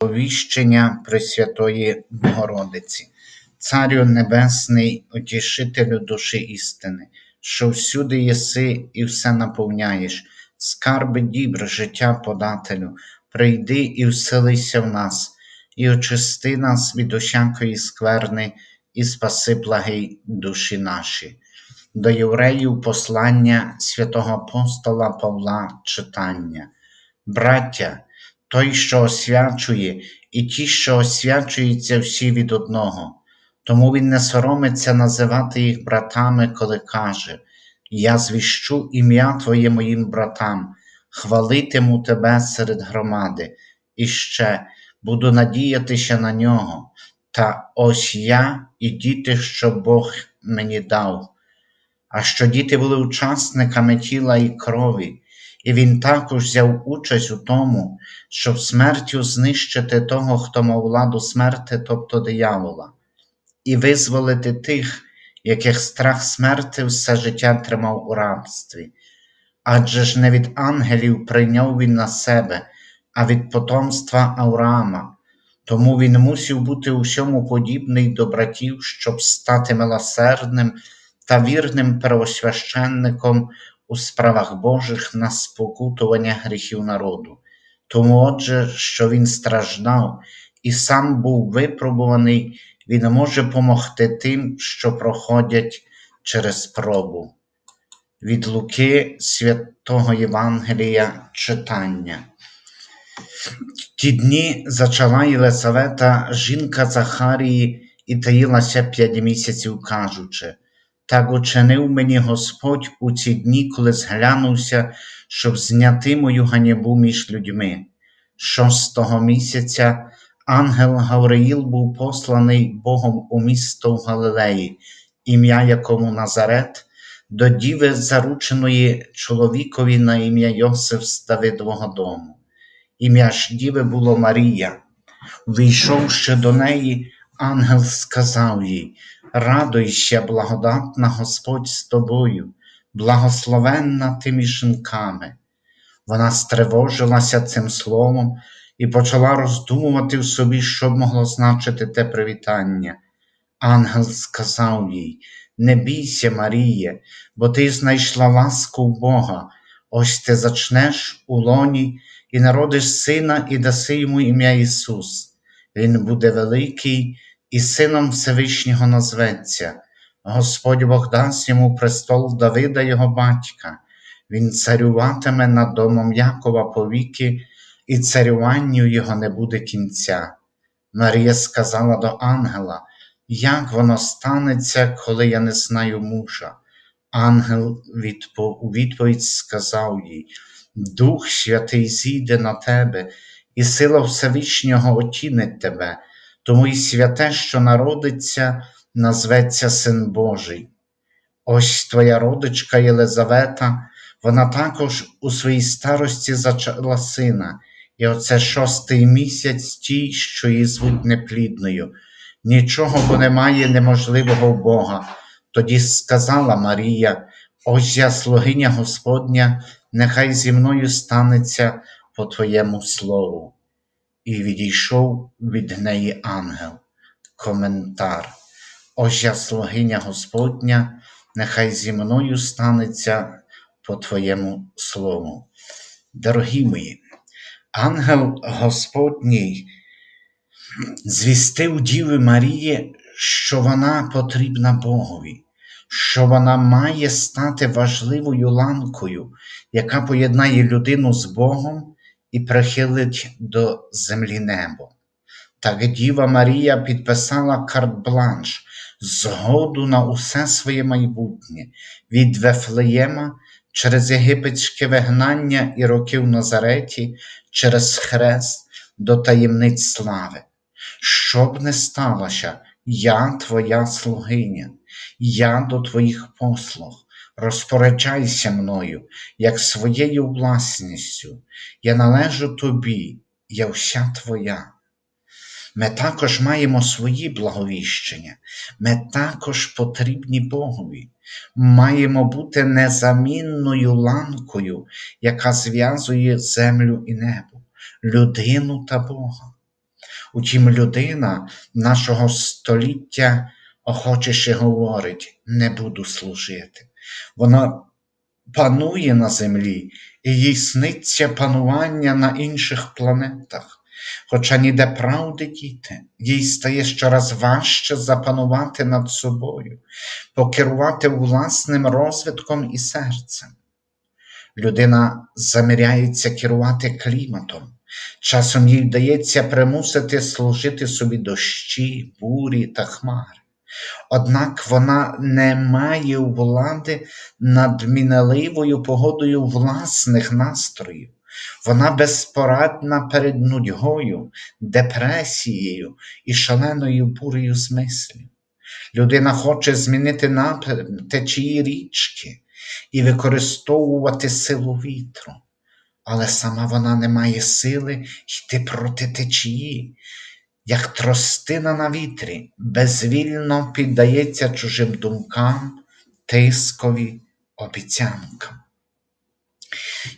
Повіщення Пресвятої Богородиці, Царю Небесний, утішителю душі істини, що всюди єси і все наповняєш, скарби дібр, життя подателю, прийди і вселися в нас, і очисти нас від усякої скверни, і спаси благий душі наші. До євреїв послання святого апостола Павла читання. Браття, той, що освячує, і ті, що освячуються всі від одного. Тому він не соромиться називати їх братами, коли каже: Я звіщу ім'я Твоє моїм братам, хвалитиму тебе серед громади, і ще буду надіятися на нього. Та ось я і діти, що Бог мені дав. А що діти були учасниками тіла і крові, і він також взяв участь у тому, щоб смертю знищити того, хто мав владу смерти, тобто диявола, і визволити тих, яких страх смерти все життя тримав у рабстві. Адже ж не від ангелів прийняв він на себе, а від потомства Авраама. Тому він мусив бути у всьому подібний до братів, щоб стати милосердним та вірним первосвященником у справах Божих на спокутування гріхів народу. Тому, отже, що він страждав і сам був випробуваний, він може помогти тим, що проходять через пробу. Від Луки святого Євангелія читання. Ті дні зачала Єлисавета, жінка Захарії, і таїлася п'ять місяців, кажучи, так учинив мені Господь у ці дні, коли зглянувся, щоб зняти мою ганібу між людьми. Шостого місяця ангел Гавриїл був посланий Богом у місто в Галилеї, ім'я якому Назарет, до діви, зарученої чоловікові на ім'я Йосиф з Давидового дому. Ім'я ж діви було Марія. Війшовши до неї, ангел сказав їй: Радуйся, благодатна Господь з тобою, благословенна ти між. Вона стривожилася цим словом і почала роздумувати в собі, що б могло значити те привітання. Ангел сказав їй: Не бійся, Маріє, бо ти знайшла ласку Бога, ось ти зачнеш у лоні і народиш сина, і даси йому ім'я Ісус. Він буде великий і Сином Всевишнього назветься. Господь Бог дасть йому престол Давида, його батька. Він царюватиме над домом Якова повіки, і царюванню його не буде кінця. Марія сказала до ангела, як воно станеться, коли я не знаю мужа. Ангел відпо... у відповідь сказав їй: Дух Святий зійде на тебе, і сила Всевишнього отінить тебе, тому і святе, що народиться, назветься Син Божий. Ось твоя родичка Єлизавета, вона також у своїй старості зачала сина, і оце шостий місяць тій, що її звуть неплідною. Нічого бо немає неможливого в Бога. Тоді сказала Марія, ось я слугиня Господня, нехай зі мною станеться по Твоєму слову. І відійшов від неї ангел. Коментар. Ось я слугиня Господня, нехай зі мною станеться по Твоєму слову. Дорогі мої, ангел Господній звістив Діви Марії, що вона потрібна Богові, що вона має стати важливою ланкою, яка поєднає людину з Богом і прихилить до землі небо. Так Діва Марія підписала карт-бланш, згоду на усе своє майбутнє від Вефлеєма через єгипетське вигнання і роки в Назареті, через хрест до таємниць слави. Що б не сталося, я твоя слугиня, я до твоїх послуг. Розпоряджайся мною, як своєю власністю, я належу тобі, я вся твоя. Ми також маємо свої благовіщення, ми також потрібні Богові, маємо бути незамінною ланкою, яка зв'язує землю і небо, людину та Бога. Утім, людина нашого століття охочіше говорить: не буду служити. Вона панує на землі, і їй сниться панування на інших планетах. Хоча ніде правди діти, їй стає щораз важче запанувати над собою, покерувати власним розвитком і серцем. Людина заміряється керувати кліматом, часом їй вдається примусити служити собі дощі, бурі та хмари. Однак вона не має влади над мінливою погодою власних настроїв. Вона безпорадна перед нудьгою, депресією і шаленою бурею смислів. Людина хоче змінити напрям течії річки і використовувати силу вітру, але сама вона не має сили йти проти течії, як тростина на вітрі, безвільно піддається чужим думкам, тискові, обіцянкам.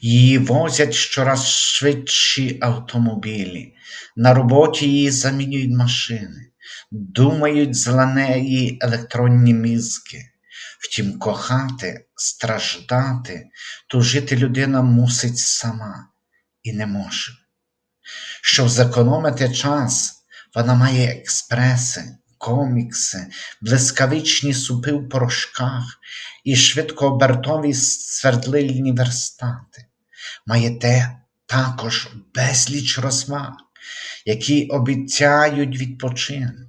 Її возять щораз швидші автомобілі, на роботі її замінюють машини, думають за неї електронні мізки. Втім, кохати, страждати, тужити людина мусить сама і не може. Щоб зекономити час, вона має експреси, комікси, блискавичні супи в порошках і швидкообертові свердлильні верстати. Має те також безліч розваг, які обіцяють відпочинок.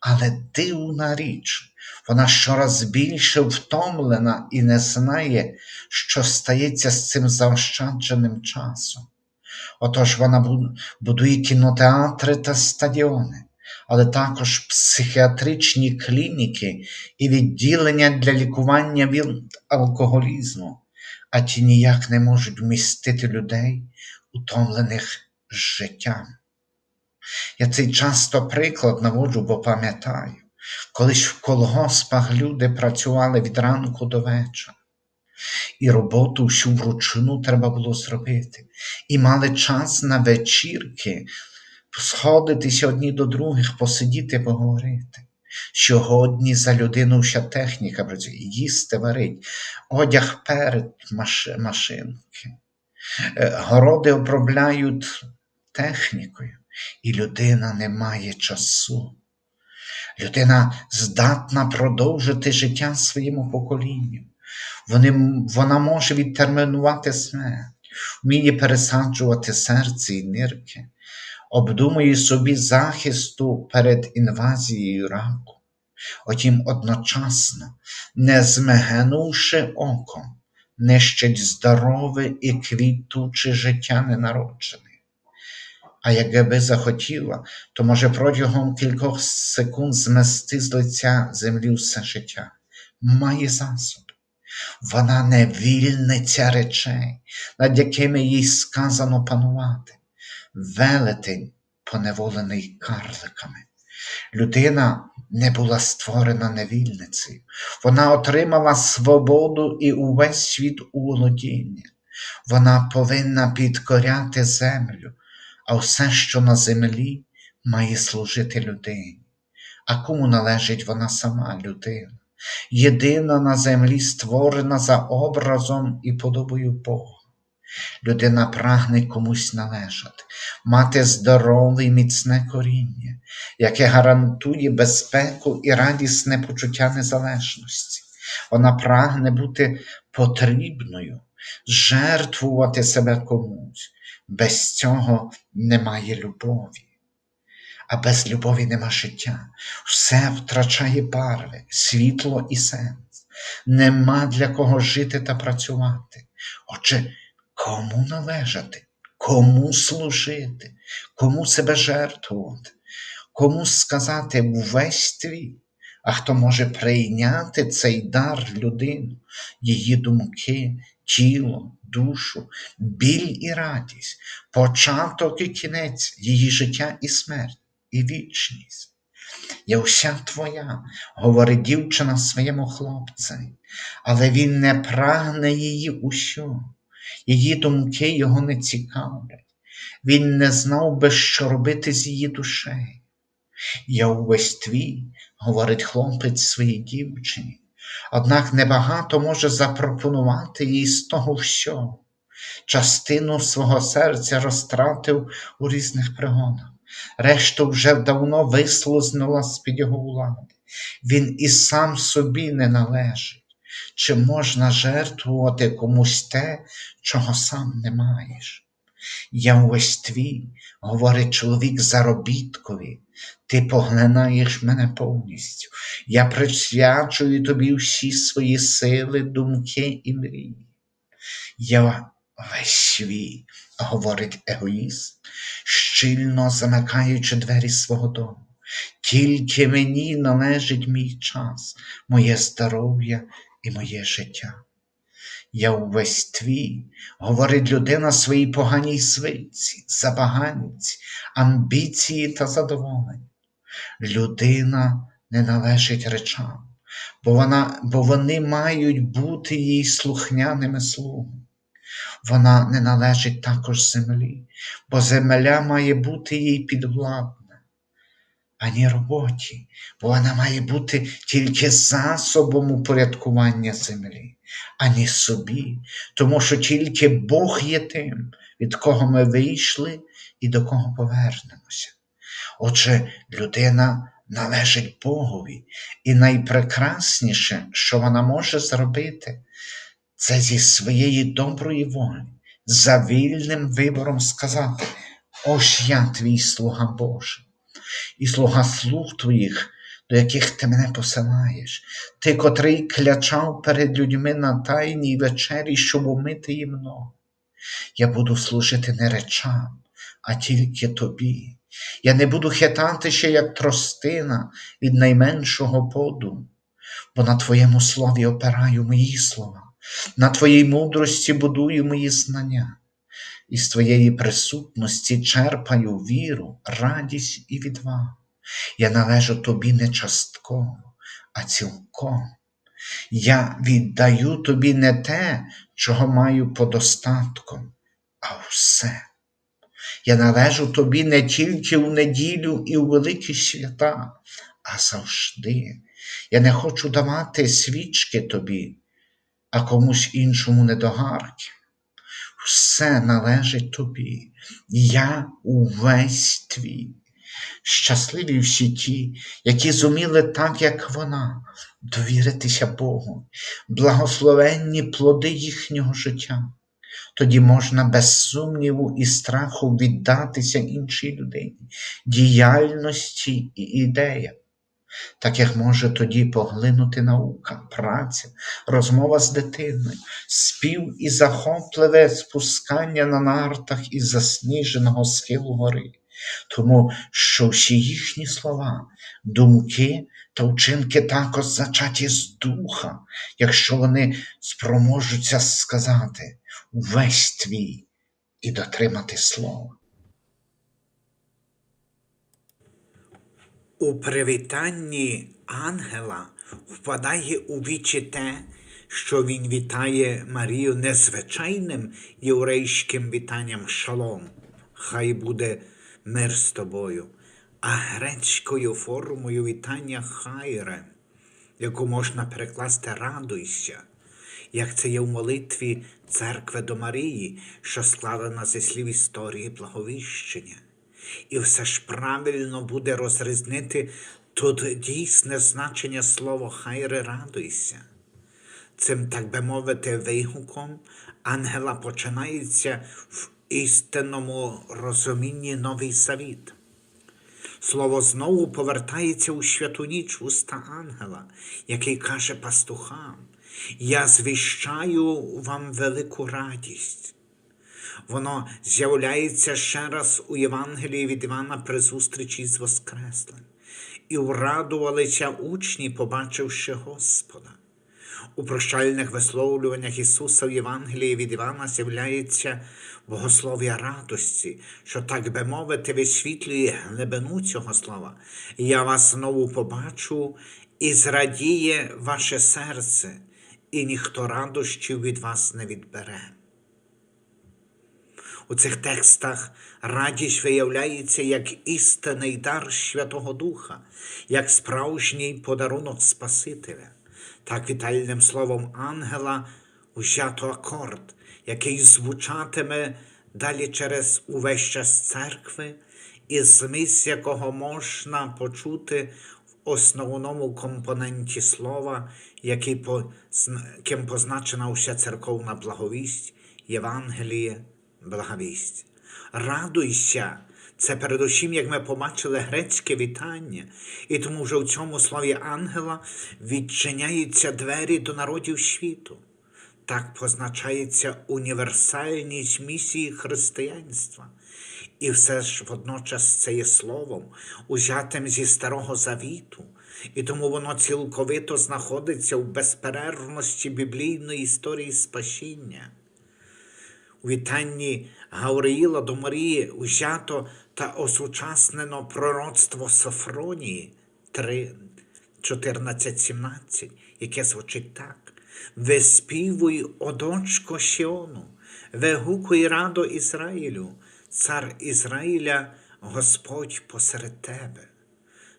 Але дивна річ, вона щораз більше втомлена і не знає, що стається з цим заощадженим часом. Отож вона будує кінотеатри та стадіони, але також психіатричні клініки і відділення для лікування від алкоголізму, а ті ніяк не можуть вмістити людей, утомлених життям. Я цей часто приклад наводжу, бо пам'ятаю, колись в колгоспах люди працювали від ранку до вечора. І роботу всю вручну треба було зробити. І мали час на вечірки сходитися одні до других, посидіти, поговорити. Сьогодні за людину вся техніка працює, їсти варить, одяг перед машинки, е, городи обробляють технікою, і людина не має часу. Людина здатна продовжити життя своєму поколінню. Вони, Вона може відтермінувати смерть, вміє пересаджувати серце і нирки, обдумує собі захисту перед інвазією раку. Утім, одночасно, не змигнувши оком, нищить здорове і квітуче життя ненароджене. А якби захотіла, то може протягом кількох секунд змести з лиця землі все життя. Має засоби. Вона не вільниця речей, над якими їй сказано панувати велетень, поневолений карликами. Людина не була створена невільницею, вона отримала свободу і увесь світ у володіння. Вона повинна підкоряти землю, а все, що на землі, має служити людині. А кому належить вона сама людина, єдина на землі створена за образом і подобою Бога. Людина прагне комусь належати, мати здорове і міцне коріння, яке гарантує безпеку і радісне почуття незалежності. Вона прагне бути потрібною, жертвувати себе комусь. Без цього немає любові. А без любові нема життя. Все втрачає барви, світло і сенс. Нема для кого жити та працювати. Отже, Кому належати, кому служити, кому себе жертвувати, кому сказати увесь твій, а хто може прийняти цей дар людину, її думки, тіло, душу, біль і радість, початок і кінець, її життя і смерть, і вічність. Я вся твоя, говорить дівчина своєму хлопцеві, але він не прагне її усю її думки його не цікавлять. він не знав би, що робити з її душею. Я увесь твій, говорить хлопець своїй дівчині, однак небагато може запропонувати їй з того всього. Частину свого серця розтратив у різних пригодах, решту вже давно вислузнула з-під його влади. Він і сам собі не належить. Чи можна жертвувати комусь те, чого сам не маєш? Я увесь твій, говорить чоловік заробіткові, ти поглинаєш мене повністю. Я присвячую тобі всі свої сили, думки і мрії. Я весь свій, говорить егоїст, щільно замикаючи двері свого дому. Тільки мені належить мій час, моє здоров'я і моє життя. Я увесь твій, говорить людина своїй поганій звичці, забаганці, амбіції та задоволення. Людина не належить речам, бо, вона, бо вони мають бути їй слухняними слугами. Вона не належить також землі, бо земля має бути їй підвладна, ані роботі, бо вона має бути тільки засобом упорядкування землі, ані собі, тому що тільки Бог є тим, від кого ми вийшли і до кого повернемося. Отже, людина належить Богові, і найпрекрасніше, що вона може зробити, це зі своєї доброї волі, за вільним вибором сказати: Ось я твій слуга Божий, і слуга слуг твоїх, до яких ти мене посилаєш, ти, котрий клячав перед людьми на тайній вечері, щоб умити їм ноги. Я буду служити не речам, а тільки тобі. Я не буду хитатися, як тростина від найменшого поду, бо на твоєму слові опираю мої слова, на твоїй мудрості будую мої знання, і з твоєї присутності черпаю віру, радість і відвагу. Я належу тобі не частково, а цілком. Я віддаю тобі не те, чого маю подостатком, а все. Я належу тобі не тільки в неділю і у великі свята, а завжди. Я не хочу давати свічки тобі, а комусь іншому недогарки. Все належить тобі, я увесь твій. Щасливі всі ті, які зуміли так, як вона, довіритися Богу, благословенні плоди їхнього життя. Тоді можна без сумніву і страху віддатися іншій людині, діяльності і ідеям, так як може тоді поглинути наука, праця, розмова з дитиною, спів і захопливе спускання на нартах із засніженого схилу гори, тому що всі їхні слова, думки та вчинки також зачаті з духа, якщо вони спроможуться сказати увесь твій і дотримати слова. У привітанні ангела впадає у вічі те, що він вітає Марію незвичайним єврейським вітанням шалом. Хай буде мир з тобою, а грецькою формою вітання хайре, яку можна перекласти радуйся, як це є в молитві церкви до Марії, що складена зі слів історії благовіщення. І все ж правильно буде розрізнити тут дійсне значення слова хайре радуйся. Цим, так би мовити, вигуком ангела починається в істинному розумінні новий завіт. Слово знову повертається у святу ніч уста ангела, який каже пастухам: Я звіщаю вам велику радість. Воно з'являється ще раз у Євангелії від Івана при зустрічі з Воскреслим. І врадувалися учні, побачивши Господа. У прощальних висловлюваннях Ісуса в Євангелії від Івана з'являється богослов'я радості, що, так би мовити, висвітлює глибину цього слова. Я вас знову побачу і зрадіє ваше серце, і ніхто радощів від вас не відбере. У цих текстах радість виявляється як істинний дар Святого Духа, як справжній подарунок Спасителя. Так вітальним словом ангела узято акорд, який звучатиме далі через увесь час церкви, і зміст якого можна почути в основному компоненті слова, який по, ким позначена уся церковна благовість, Євангеліє, благовість. Радуйся! Це передусім, як ми побачили, грецьке вітання, і тому вже в цьому слові ангела відчиняються двері до народів світу. Так позначається універсальність місії християнства. І все ж водночас це є словом, узятим зі Старого Завіту, і тому воно цілковито знаходиться в безперервності біблійної історії спасіння. Вітанні Гавриїла до Марії узято та осучаснено пророцтво Софронії 3, 14, 17, яке звучить так. Виспівуй, о дочко Сіону, вигукуй радо Ізраїлю, цар Ізраїля, Господь посеред тебе.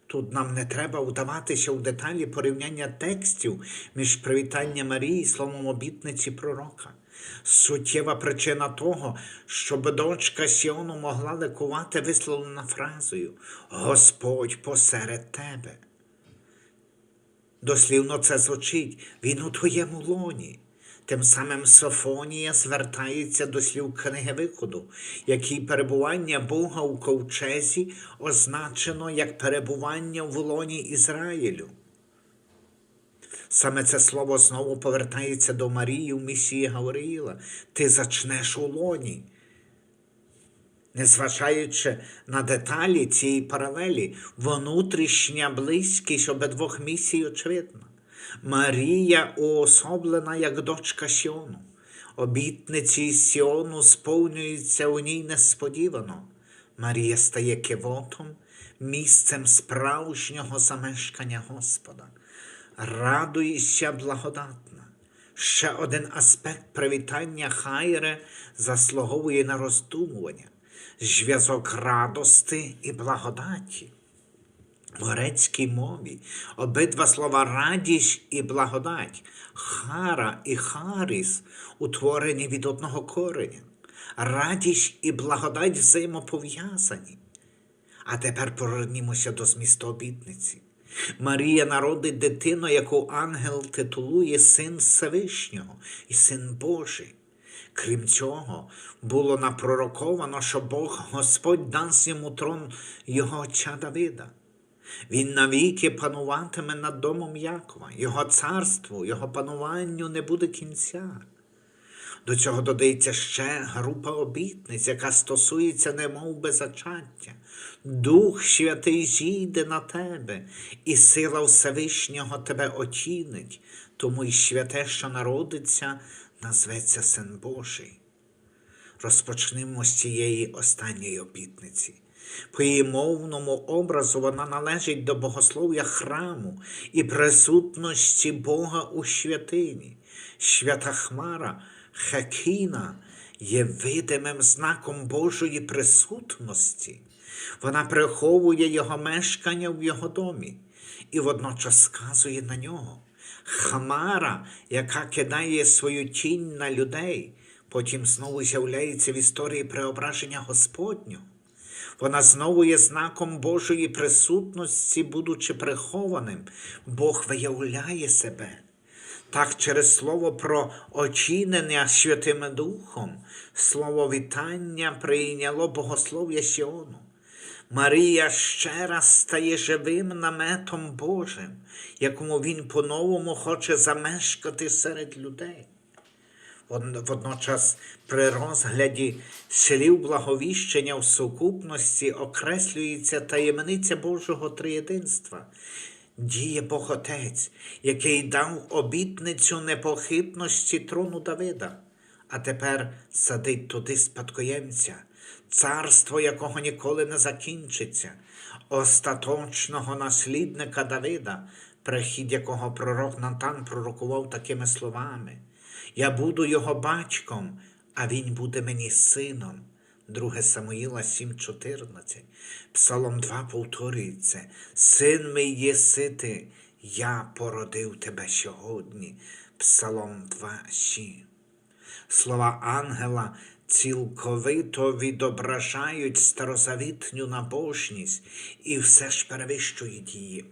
Тут нам не треба вдаватися у деталі порівняння текстів між привітанням Марії і словом обітниці пророка. Суттєва причина того, щоб дочка Сіону могла ликувати висловлена фразою Господь посеред тебе. Дослівно це звучить, він у твоєму лоні. Тим самим Софонія звертається до слів книги виходу, якій перебування Бога у ковчезі означено як перебування в лоні Ізраїлю. Саме це слово знову повертається до Марії в місії Гавриїла. Ти зачнеш у лоні. Незважаючи на деталі цієї паралелі, внутрішня близькість обидвох місій очевидна. Марія уособлена як дочка Сіону. Обітниці Сіону сповнюються у ній несподівано. Марія стає кивотом, місцем справжнього замешкання Господа. Радуйся, благодатна. Ще один аспект привітання Хайре заслуговує на роздумування зв'язок радости і благодаті. В грецькій мові обидва слова радість і благодать, хара і харіс утворені від одного кореня. Радість і благодать взаємопов'язані. А тепер повернімося до змісту обітниці. Марія народить дитину, яку ангел титулує Син Всевишнього і Син Божий. Крім цього, було напророковано, що Бог Господь дасть йому трон його отця Давида. Він навіки пануватиме над домом Якова, його царству, його пануванню не буде кінця. До цього додається ще група обітниць, яка стосується немов зачаття. Дух Святий зійде на тебе, і сила Всевишнього тебе отінить, тому й святе, що народиться, назветься Син Божий. Розпочнемо з цієї останньої обітниці. По її мовному образу вона належить до богослов'я храму і присутності Бога у святині. Свята Хмара, Хекіна є видимим знаком Божої присутності. Вона приховує його мешкання в його домі і водночас сказує на нього. Хмара, яка кидає свою тінь на людей, потім знову з'являється в історії преображення Господнього. Вона знову є знаком Божої присутності, будучи прихованим, Бог виявляє себе. Так, через слово про очинення Святим Духом, слово вітання прийняло богослов'я Сіону. Марія ще раз стає живим наметом Божим, якому він по-новому хоче замешкати серед людей. Водночас при розгляді слів благовіщення в сукупності окреслюється таємниця Божого триєдинства. Діє Бог Отець, який дав обітницю непохитності трону Давида, а тепер садить туди спадкоємця, царство якого ніколи не закінчиться, остаточного наслідника Давида, прихід якого пророк Натан пророкував такими словами. Я буду його батьком, а він буде мені сином. 2 Самуїла 7.14. Псалом 2 повторюється. Син мій єси ти, я породив тебе сьогодні. Псалом 2.7. Слова ангела цілковито відображають старозавітню набожність і все ж перевищують її.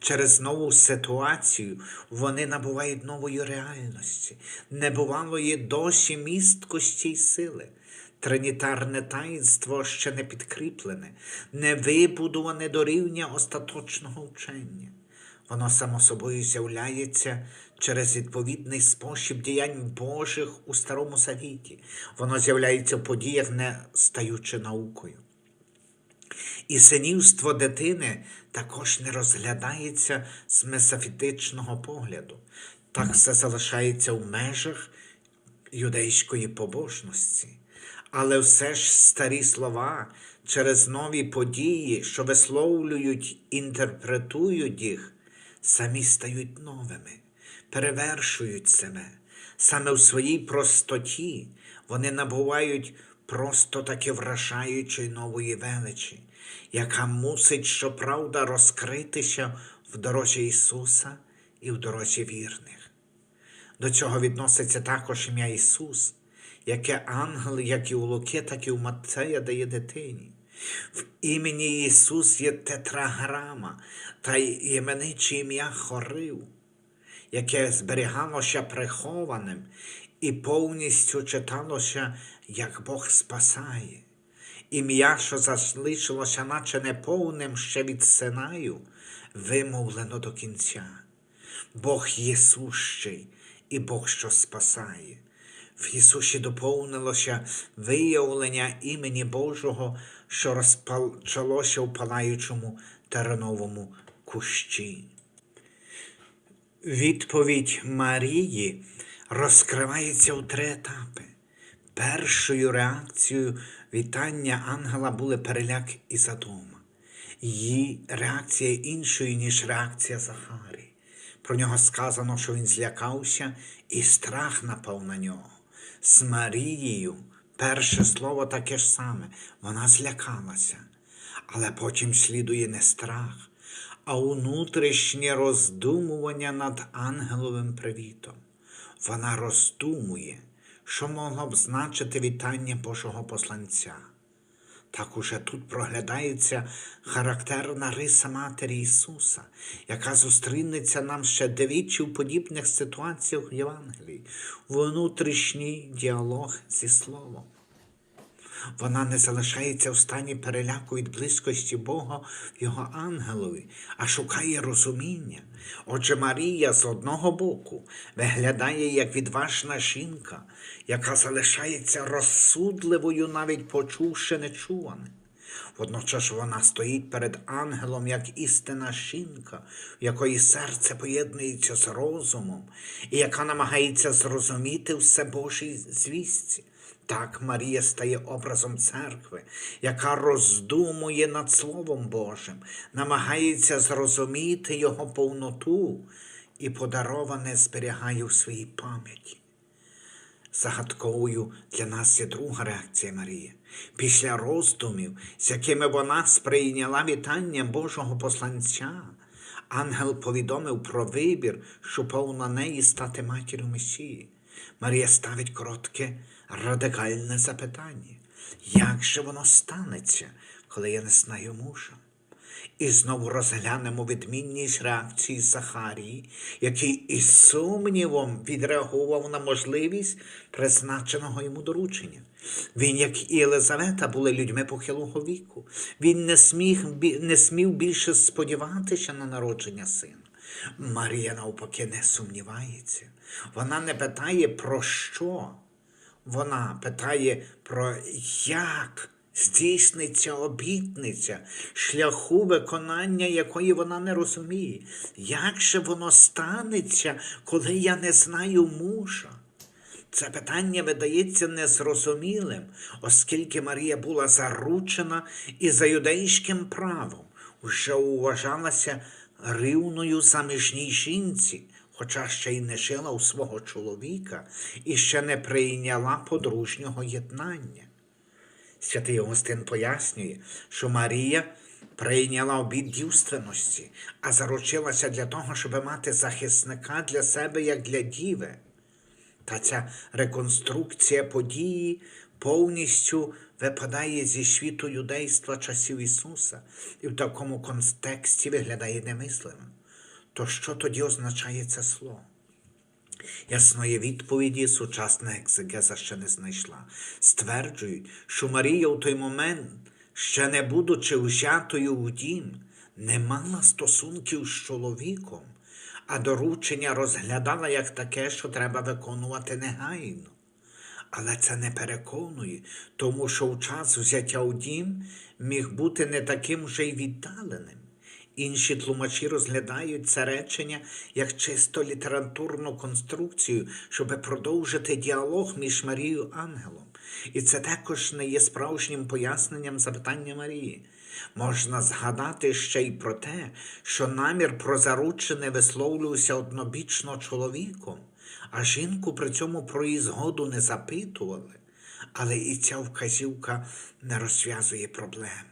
Через нову ситуацію вони набувають нової реальності, небувалої досі місткості й сили. Тринітарне таїнство ще не підкріплене, не вибудоване до рівня остаточного вчення. Воно само собою з'являється через відповідний спосіб діянь Божих у Старому Завіті. Воно з'являється в подіях, не стаючи наукою. І синівство дитини також не розглядається з месофітичного погляду. Так все залишається в межах юдейської побожності. Але все ж старі слова через нові події, що висловлюють, інтерпретують їх, самі стають новими, перевершують себе. Саме в своїй простоті вони набувають просто таки вражаючої нової величі, яка мусить, щоправда, розкритися в дорожі Ісуса і в дорожі вірних. До цього відноситься також ім'я Ісус, яке ангел, як і у Луки, так і у Матея дає дитині. В імені Ісус є тетраграма та імениче ім'я Хорив, яке зберігалося прихованим і повністю читалося, як Бог спасає. Ім'я, що залишилося, наче неповним ще від Синаю, вимовлено до кінця. Бог є і Бог, що спасає. В Ісусі доповнилося виявлення імені Божого, що розпочалося у палаючому тереновому кущі. Відповідь Марії розкривається у три етапи. Першою реакцією вітання ангела були переляк і задума. Її реакція іншою, ніж реакція Захарії. Про нього сказано, що він злякався, і страх напав на нього. З Марією перше слово таке ж саме, вона злякалася, але потім слідує не страх, а внутрішнє роздумування над ангеловим привітом. Вона роздумує, що могло б значити вітання Божого посланця. Так уже тут проглядається характерна риса Матері Ісуса, яка зустрінеться нам ще двічі в подібних ситуаціях в Євангелії, внутрішній діалог зі Словом. Вона не залишається в стані переляку від близькості Бога його ангелові, а шукає розуміння. Отже, Марія з одного боку виглядає як відважна жінка, яка залишається розсудливою, навіть почувши нечуване. Водночас вона стоїть перед ангелом як істина жінка, в якої серце поєднується з розумом, і яка намагається зрозуміти все Божій звістці. Так Марія стає образом церкви, яка роздумує над Словом Божим, намагається зрозуміти Його повноту і подароване зберігає у своїй пам'яті. Загадковою для нас є друга реакція Марії. Після роздумів, з якими вона сприйняла вітання Божого посланця, ангел повідомив про вибір, що пав на неї стати матір'ю Месії. Марія ставить коротке, радикальне запитання. Як же воно станеться, коли я не знаю мужа? І знову розглянемо відмінність реакції Захарії, який із сумнівом відреагував на можливість призначеного йому доручення. Він, як і Єлизавета, були людьми похилого віку. Він не, сміг, не смів більше сподіватися на народження сина. Марія, навпаки, не сумнівається. Вона не питає про що. Вона питає про як здійсниться обітниця, шляху виконання якої вона не розуміє. Як же воно станеться, коли я не знаю мужа? Це питання видається незрозумілим, оскільки Марія була заручена і за юдейським правом вже вважалася рівною заміжній жінці, хоча ще й не жила у свого чоловіка і ще не прийняла подружнього єднання. Святий Августин пояснює, що Марія прийняла обід дівственності, а заручилася для того, щоб мати захисника для себе як для діви. Та ця реконструкція події повністю випадає зі світу юдейства часів Ісуса і в такому контексті виглядає немислимим. То що тоді означає це слово? Ясної відповіді сучасна екзегеза ще не знайшла. Стверджують, що Марія у той момент, ще не будучи взятою в дім, не мала стосунків з чоловіком, а доручення розглядала як таке, що треба виконувати негайно. Але це не переконує, тому що в час взяття у дім міг бути не таким вже й віддаленим. Інші тлумачі розглядають це речення як чисто літературну конструкцію, щоб продовжити діалог між Марією і ангелом. І це також не є справжнім поясненням запитання Марії. Можна згадати ще й про те, що намір про заручене висловлювався однобічно чоловіком, а жінку при цьому про її згоду не запитували. Але і ця вказівка не розв'язує проблеми.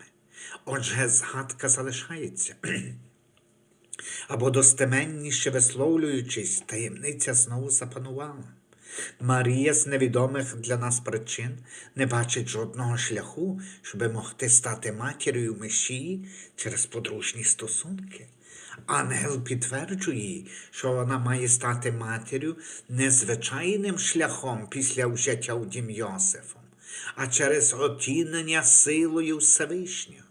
Отже, згадка залишається. Або достеменніше висловлюючись, таємниця знову запанувала. Марія з невідомих для нас причин не бачить жодного шляху, щоби могти стати матір'ю Месії через подружні стосунки. Ангел підтверджує їй, що вона має стати матір'ю незвичайним шляхом після взяття у дім Йосифом, а через отінення силою Всевишнього,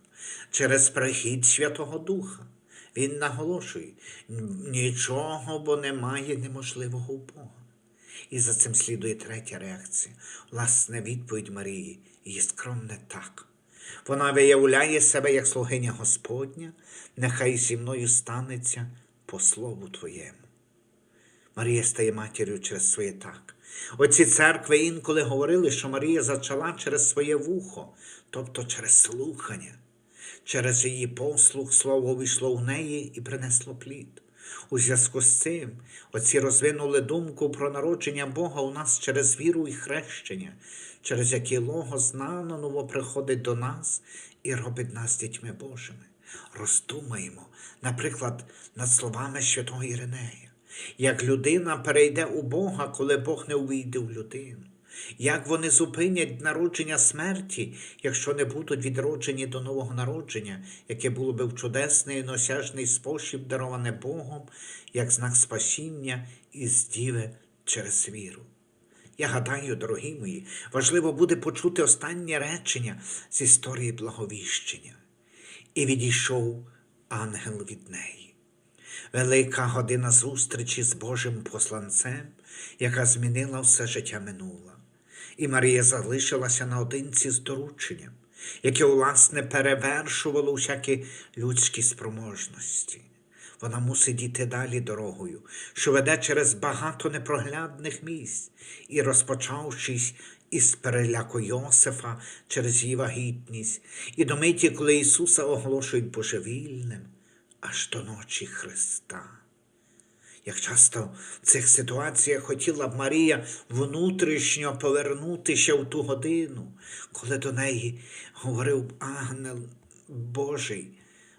через прихід Святого Духа. Він наголошує, нічого, бо немає неможливого у Бога. І за цим слідує третя реакція. Власне, відповідь Марії є скромне так. Вона виявляє себе як слугиня Господня, нехай зі мною станеться по слову Твоєму. Марія стає матір'ю через своє так. Оці церкви інколи говорили, що Марія зачала через своє вухо, тобто через слухання. Через її послух слово увійшло в неї і принесло плід. У зв'язку з цим оці розвинули думку про народження Бога у нас через віру і хрещення, через які Лого знано ново приходить до нас і робить нас дітьми Божими. Роздумаємо, наприклад, над словами святого Іринея, як людина перейде у Бога, коли Бог не увійде в людину. Як вони зупинять народження смерті, якщо не будуть відроджені до нового народження, яке було би в чудесний і носяжний спосіб дароване Богом, як знак спасіння із діви через віру? Я гадаю, дорогі мої, важливо буде почути останнє речення з історії благовіщення. І відійшов ангел від неї. Велика година зустрічі з Божим посланцем, яка змінила все життя минуле. І Марія залишилася наодинці з дорученням, яке, власне, перевершувало всякі людські спроможності. Вона мусить йти далі дорогою, що веде через багато непроглядних місць, і, розпочавшись із переляку Йосифа через її вагітність, і до миті, коли Ісуса оголошують божевільним, аж до ночі Христа. Як часто в цих ситуаціях хотіла б Марія внутрішньо повернутися в ту годину, коли до неї говорив ангел Божий,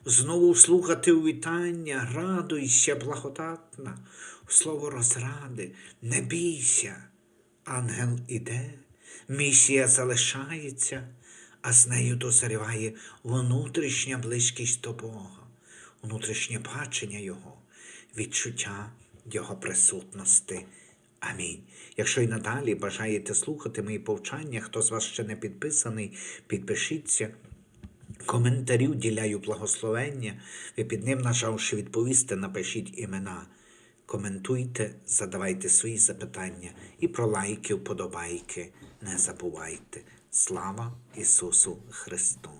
знову слухати увітання, радуйся, благодатна, слово розради, не бійся. Ангел іде, місія залишається, а з нею дозріває внутрішня близькість до Бога, внутрішнє бачення Його відчуття Його присутності. Амінь. Якщо й надалі бажаєте слухати мої повчання, хто з вас ще не підписаний, підпишіться. Коментарів діляю благословення. Ви під ним, нажавши відповісти, напишіть імена. Коментуйте, задавайте свої запитання і про лайки, вподобайки не забувайте. Слава Ісусу Христу!